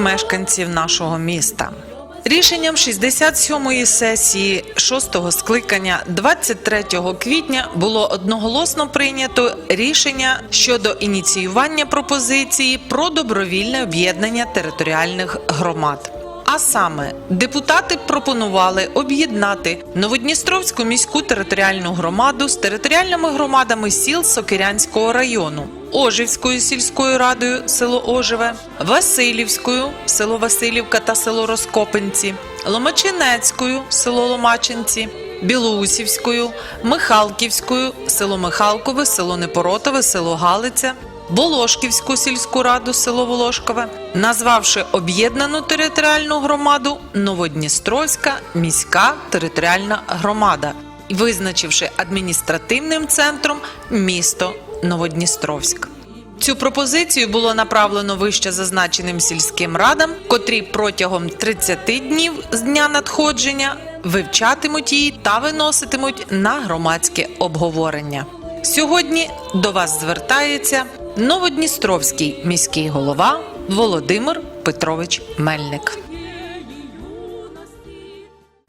мешканців нашого міста. Рішенням 67-ї сесії 6-го скликання 23 квітня було одноголосно прийнято рішення щодо ініціювання пропозиції про добровільне об'єднання територіальних громад. А саме депутати пропонували об'єднати Новодністровську міську територіальну громаду з територіальними громадами сіл Сокирянського району, Ожівською сільською радою село Ожеве, Васильівською село Васильівка та село Розкопинці, Ломачинецькою село Ломачинці, Білоусівською, Михалківською село Михалкове, село Непоротове, село Галиця, Волошківську сільську раду село Волошкове, назвавши об'єднану територіальну громаду Новодністровська міська територіальна громада, визначивши адміністративним центром місто Новодністровськ. Цю пропозицію було направлено вище зазначеним сільським радам, котрі протягом 30 днів з дня надходження вивчатимуть її та виноситимуть на громадське обговорення. Сьогодні до вас звертається Новодністровський міський голова Володимир Петрович Мельник.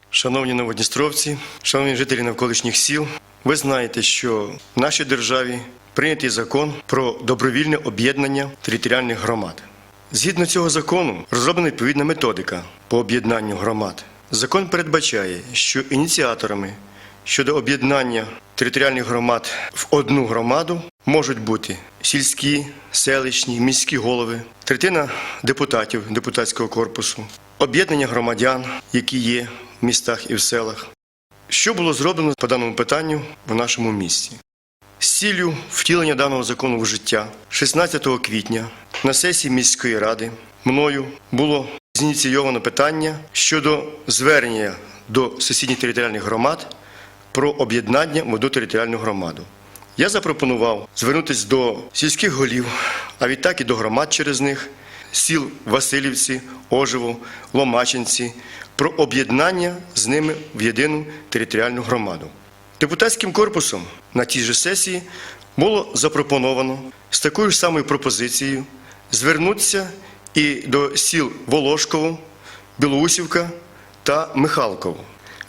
Шановні новодністровці, шановні жителі навколишніх сіл, ви знаєте, що в нашій державі прийнятий закон про добровільне об'єднання територіальних громад. Згідно цього закону розроблена відповідна методика по об'єднанню громад. Закон передбачає, що ініціаторами щодо об'єднання територіальних громад в одну громаду можуть бути сільські, селищні, міські голови, третина депутатів депутатського корпусу, об'єднання громадян, які є в містах і в селах. Що було зроблено по даному питанню в нашому місті? З ціллю втілення даного закону в життя 16 квітня на сесії міської ради мною було зініційовано питання щодо звернення до сусідніх територіальних громад про об'єднання в одну територіальну громаду. Я запропонував звернутися до сільських голів, а відтак і до громад через них, сіл Васильівці, Ожево, Ломачинці, про об'єднання з ними в єдину територіальну громаду. Депутатським корпусом на тій же сесії було запропоновано з такою ж самою пропозицією звернутися і до сіл Волошково, Білоусівка та Михалково.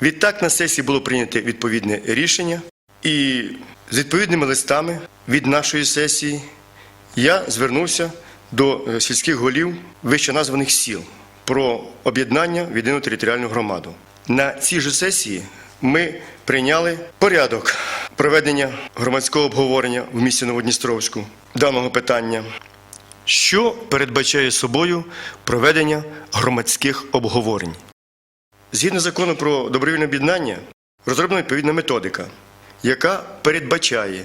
Відтак на сесії було прийнято відповідне рішення, і з відповідними листами від нашої сесії я звернувся до е, сільських голів вищеназваних сіл про об'єднання в єдину територіальну громаду. На цій же сесії ми прийняли порядок проведення громадського обговорення в місті Новодністровську даного питання, що передбачає собою проведення громадських обговорень. Згідно закону про добровільне об'єднання, розроблена відповідна методика, яка передбачає,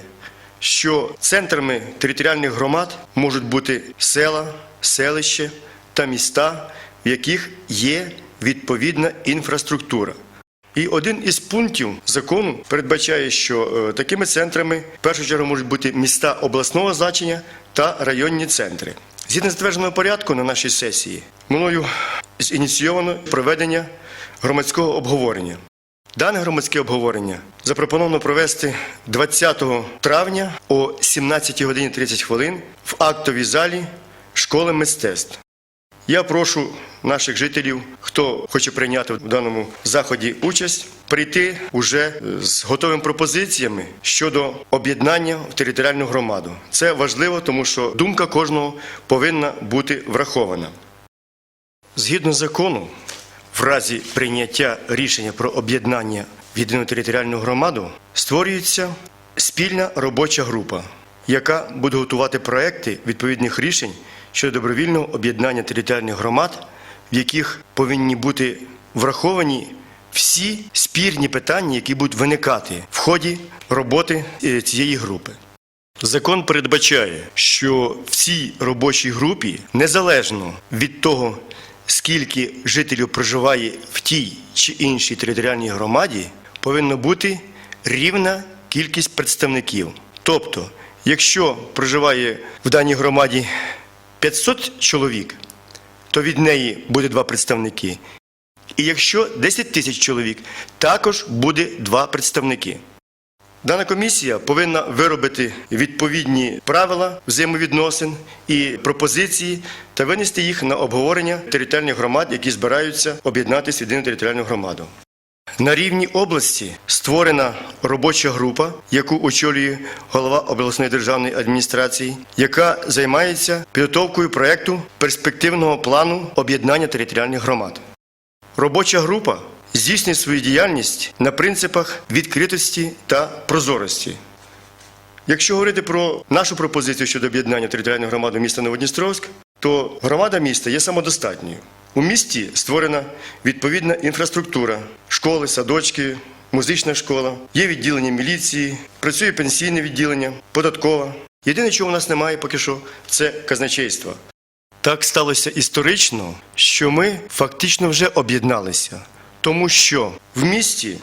що центрами територіальних громад можуть бути села, селища та міста, в яких є відповідна інфраструктура. І один із пунктів закону передбачає, що е, такими центрами в першу чергу можуть бути міста обласного значення та районні центри. Згідно затвердженого порядку на нашій сесії, мною ініційовано проведення громадського обговорення. Дане громадське обговорення запропоновано провести 20 травня о 17 годині 30 хвилин в актовій залі школи мистецтв. Я прошу наших жителів, хто хоче прийняти в даному заході участь, прийти уже з готовими пропозиціями щодо об'єднання в територіальну громаду. Це важливо, тому що думка кожного повинна бути врахована. Згідно закону, в разі прийняття рішення про об'єднання в єдину територіальну громаду створюється спільна робоча група, яка буде готувати проекти відповідних рішень щодо добровільного об'єднання територіальних громад, в яких повинні бути враховані всі спірні питання, які будуть виникати в ході роботи е, цієї групи. Закон передбачає, що в цій робочій групі, незалежно від того, скільки жителів проживає в тій чи іншій територіальній громаді, повинна бути рівна кількість представників. Тобто, якщо проживає в даній громаді 500 чоловік, то від неї буде два представники. І якщо 10 тисяч чоловік, також буде два представники. Дана комісія повинна виробити відповідні правила взаємовідносин і пропозиції та винести їх на обговорення територіальних громад, які збираються об'єднатися в єдину територіальну громаду. На рівні області створена робоча група, яку очолює голова обласної державної адміністрації, яка займається підготовкою проекту перспективного плану об'єднання територіальних громад. Робоча група здійснює свою діяльність на принципах відкритості та прозорості. Якщо говорити про нашу пропозицію щодо об'єднання територіальної громади міста Новодністровськ, то громада міста є самодостатньою. У місті створена відповідна інфраструктура, школи, садочки, музична школа, є відділення міліції, працює пенсійне відділення, податкова. Єдине, чого у нас немає поки що, це казначейство. Так сталося історично, що ми фактично вже об'єдналися, тому що в місті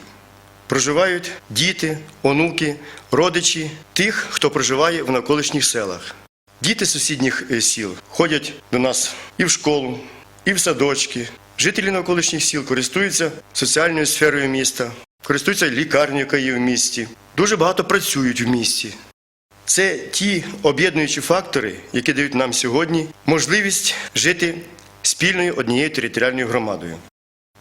проживають діти, онуки, родичі тих, хто проживає в навколишніх селах. Діти сусідніх е, сіл ходять до нас і в школу, і в садочки. Жителі навколишніх сіл користуються соціальною сферою міста, користуються лікарнею, яка є в місті. Дуже багато працюють в місті. Це ті об'єднуючі фактори, які дають нам сьогодні можливість жити спільною однією територіальною громадою.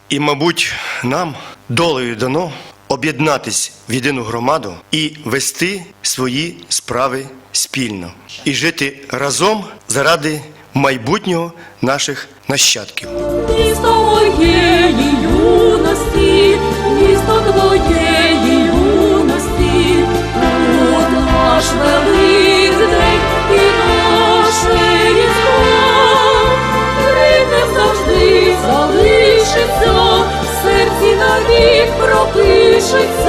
І, мабуть, нам долею дано об'єднатись в єдину громаду і вести свої справи спільно і жити разом заради майбутнього наших нащадків. Місто моєї юності, місто твоєї юності, тут наш Великдень і наше Різдво, рідне завжди залишиться, в серці навік пропишеться.